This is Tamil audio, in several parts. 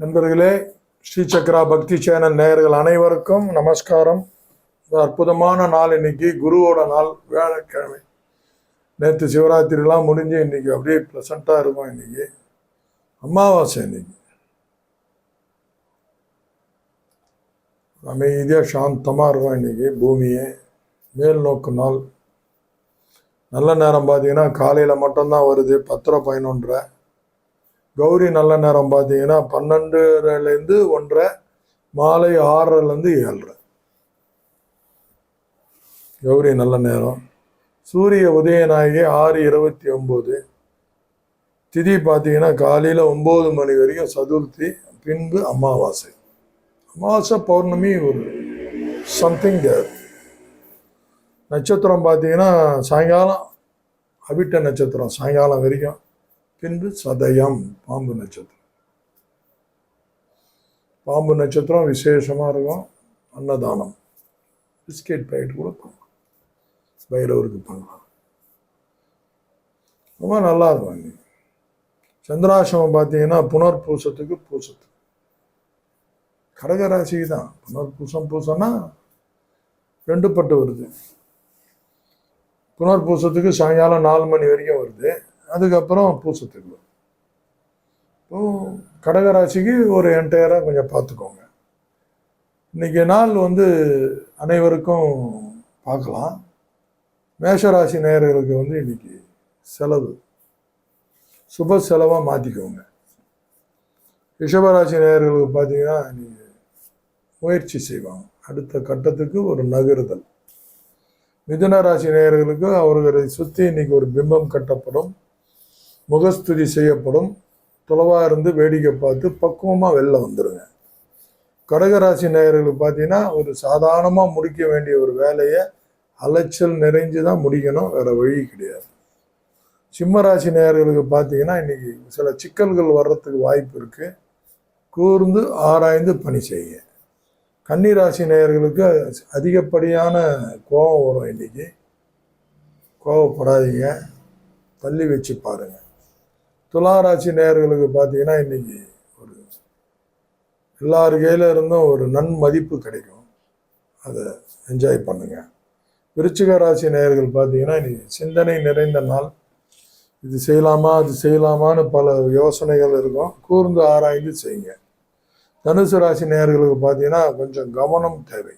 நண்பர்களே ஸ்ரீ சக்ரா பக்தி சேனல் நேயர்கள் அனைவருக்கும் நமஸ்காரம். அற்புதமான நாள் இன்னைக்கு குருவோட நாள் வியாழக்கிழமை. நேற்று சிவராத்திரிலாம் முடிஞ்சு இன்னைக்கு அப்படியே ப்ளசண்ட்டாக இருக்கும் இன்னைக்கு. அமாவாசை இன்னைக்கு. அமைதியாக சாந்தமாக இருக்கும் இன்னைக்கு பூமியே. மேல் நோக்கு நாள். நல்ல நேரம் பார்த்தீங்கன்னா காலையில் மட்டும்தான் வருது பத்தரை பதினொன்றரை. கௌரி நல்ல நேரம் பார்த்தீங்கன்னா பன்னெண்டுலேருந்து ஒன்றரை மாலை ஆறரைலேருந்து ஏழரை. கௌரி நல்ல நேரம். சூரிய உதயநாயகி ஆறு இருபத்தி ஒம்பது. திதி பார்த்தீங்கன்னா காலையில் ஒம்பது மணி வரைக்கும் சதுர்த்தி பின்பு அமாவாசை. அமாவாசை பௌர்ணமி ஒரு சம்திங் தேர் நட்சத்திரம் பார்த்தீங்கன்னா சாயங்காலம் அவிட்ட நட்சத்திரம் சாயங்காலம் வரைக்கும். பின்பு சதயம் பாம்பு நட்சத்திரம். பாம்பு நட்சத்திரம் விசேஷமாக இருக்கும். அன்னதானம். பிஸ்கெட் பாக்கெட் கூட பண்ணலாம் பைரவருக்கு பண்ணலாம் ரொம்ப நல்லா இருக்கும் இன்னைக்கு சந்திராசிரமம் பார்த்தீங்கன்னா புனர்பூசத்துக்கு பூசத்துக்கு கடகராசி தான். புனர்பூசம் பூசம்னா ரெண்டு பட்டு வருது. புனர்பூசத்துக்கு சாயங்காலம் நாலு மணி வரைக்கும் வருது. அதுக்கப்புறம் பூசத்துக்கு இப்போ கடகராசிக்கு ஒரு என்டையராக கொஞ்சம் பார்த்துக்கோங்க. இன்னைக்கு நாள் வந்து அனைவருக்கும் பார்க்கலாம். மேஷராசி நேயர்களுக்கு வந்து இன்னைக்கு செலவு. சுப செலவாக மாற்றிக்கோங்க ரிஷபராசி நேயர்களுக்கு பார்த்தீங்கன்னா இன்னைக்கு முயற்சி செய்வாங்க. அடுத்த கட்டத்துக்கு ஒரு நகருதல். மிதுன ராசி நேயர்களுக்கு அவர்களை சுற்றி இன்னைக்கு ஒரு பிம்பம் கட்டப்படும். முகஸ்துதி செய்யப்படும். தொலைவாக இருந்து வேடிக்கை பார்த்து பக்குவமாக வெளில வந்துடுங்க கடகராசி நேயர்களுக்கு பார்த்தீங்கன்னா ஒரு சாதாரணமாக முடிக்க வேண்டிய ஒரு வேலையை அலைச்சல் நிறைஞ்சு தான் முடிக்கணும். வேறு வழி கிடையாது. சிம்மராசி நேயர்களுக்கு பார்த்தீங்கன்னா இன்றைக்கி சில சிக்கல்கள் வர்றதுக்கு வாய்ப்பு இருக்குது கூர்ந்து ஆராய்ந்து பணி செய்யுங்க. கன்னிராசி நேயர்களுக்கு அதிகப்படியான கோபம் வரும் இன்றைக்கி கோவப்படாதீங்க தள்ளி வச்சு பாருங்கள் துளாராசி நேயர்களுக்கு பார்த்தீங்கன்னா இன்னைக்கு ஒரு எல்லார் கையில இருந்தும் ஒரு நன்மதிப்பு கிடைக்கும். அதை என்ஜாய் பண்ணுங்க. விருச்சிக ராசி நேயர்கள் பார்த்தீங்கன்னா இன்னைக்கு சிந்தனை நிறைந்த நாள். இது செய்யலாமா அது செய்யலாமான்னு பல யோசனைகள் இருக்கும். கூர்ந்து ஆராய்ந்து செய்யுங்க. தனுசு ராசி நேயர்களுக்கு பார்த்தீங்கன்னா கொஞ்சம் கவனம் தேவை.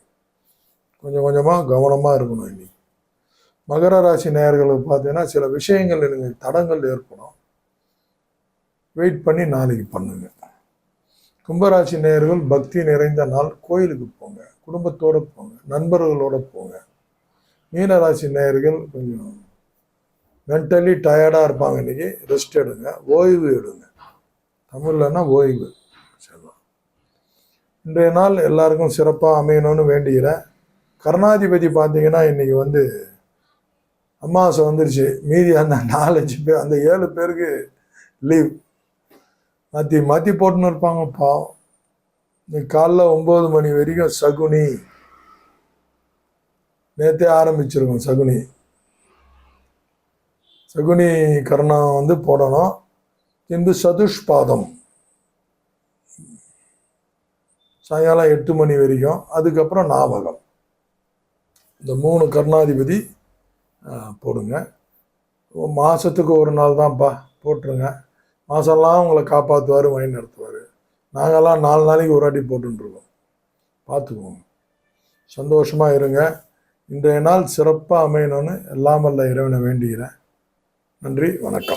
கொஞ்சம் கொஞ்சமாக கவனமாக இருக்கணும் இன்னைக்கு. மகர ராசி நேயர்களுக்கு பார்த்தீங்கன்னா சில விஷயங்கள் எனக்கு தடங்கள் ஏற்படும். வெயிட் பண்ணி நாளைக்கு பண்ணுங்க. கும்பராசி நேயர்கள் பக்தி நிறைந்த நாள் கோயிலுக்கு போங்க. குடும்பத்தோடு போங்க. நண்பர்களோட போங்க. மீனராசி நேயர்கள் கொஞ்சம் மென்டலி டயர்டாக இருப்பாங்க இன்னைக்கு. ரெஸ்ட் எடுங்க. ஓய்வு எடுங்க. தமிழ்லன்னா ஓய்வு. சொல்லலாம் இன்றைய நாள் எல்லாருக்கும் சிறப்பாக அமையணும்னு வேண்டிக்கிறேன். கருணாதிபதி பார்த்தீங்கன்னா இன்றைக்கி வந்து அம்மாவாசை வந்துருச்சு. மீதி அந்த நாலஞ்சு பேர் அந்த ஏழு பேருக்கு லீவ் மாற்றி மாற்றி போட்டுன்னு இருப்பாங்க பாவம் இன்னைக்கு காலைல ஒம்பது மணி வரைக்கும் சகுனி. நேற்றே ஆரம்பிச்சிருக்கோம் சகுனி. சகுனி கர்ணம் வந்து போடணும். பின்பு சதுஷ்பாதம் சாயங்காலம் எட்டு மணி வரைக்கும். அதுக்கப்புறம் ஞாபகம் இந்த மூணு கர்ணாதிபதி போடுங்க. மாதத்துக்கு ஒரு நாள் தான்ப்பா போட்டுருங்க. மாதம்லாம் உங்களை காப்பாற்றுவார் வழி நடத்துவார். நாங்கள்லாம் நாலு நாளைக்கு ஒரு வாட்டி போட்டுருக்கோம் பார்த்துக்குவோம். சந்தோஷமாக இருங்க. இன்றைய நாள் சிறப்பாக அமையணும்னு எல்லாம் வல்ல இறைவனை வேண்டுகிறேன். நன்றி வணக்கம்.